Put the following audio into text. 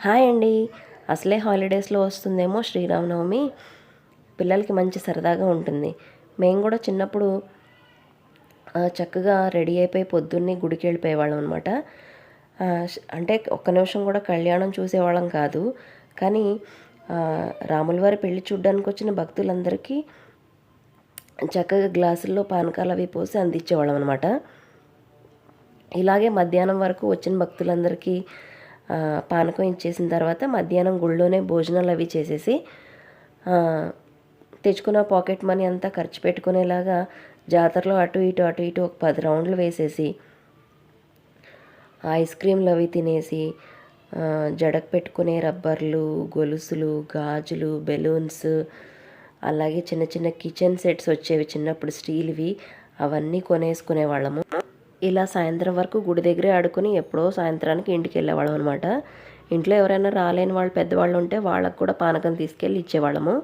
Hi అండి. అసలే హాలిడేస్లో వస్తుందేమో శ్రీరామనవమి. పిల్లలకి మంచి సరదాగా ఉంటుంది. మేము కూడా చిన్నప్పుడు చక్కగా రెడీ అయిపోయి పొద్దున్నే గుడికి వెళ్ళిపోయేవాళ్ళం అనమాట అంటే ఒక్క నిమిషం కూడా కళ్యాణం చూసేవాళ్ళం కాదు. కానీ ఆ, రాముల వారి పెళ్ళి చూడ్డానికి వచ్చిన భక్తులందరికీ చక్కగా గ్లాసుల్లో పానకాలు అవి పోసి అందించేవాళ్ళం అనమాట ఇలాగే మధ్యాహ్నం వరకు వచ్చిన భక్తులందరికీ పానకం ఇచ్చేసిన తర్వాత మధ్యాహ్నం గుళ్ళోనే భోజనాలు అవి చేసేసి తెచ్చుకున్న పాకెట్ మనీ అంతా ఖర్చు పెట్టుకునేలాగా జాతరలో అటు ఇటు అటు ఇటు ఒక పది రౌండ్లు వేసేసి ఐస్ క్రీమ్లు అవి తినేసి జడకు పెట్టుకునే రబ్బర్లు గొలుసులు గాజులు బెలూన్స్ అలాగే చిన్న చిన్న కిచెన్ సెట్స్ వచ్చేవి చిన్నప్పుడు స్టీల్వి అవన్నీ కొనేసుకునే వాళ్ళము ఇలా సాయంత్రం వరకు గుడి దగ్గరే ఆడుకుని ఎప్పుడో సాయంత్రానికి ఇంటికి వెళ్ళేవాళ్ళం అనమాట ఇంట్లో ఎవరైనా రాలేని వాళ్ళు పెద్దవాళ్ళు ఉంటే వాళ్ళకు కూడా పానకం తీసుకెళ్ళి ఇచ్చేవాళ్ళము.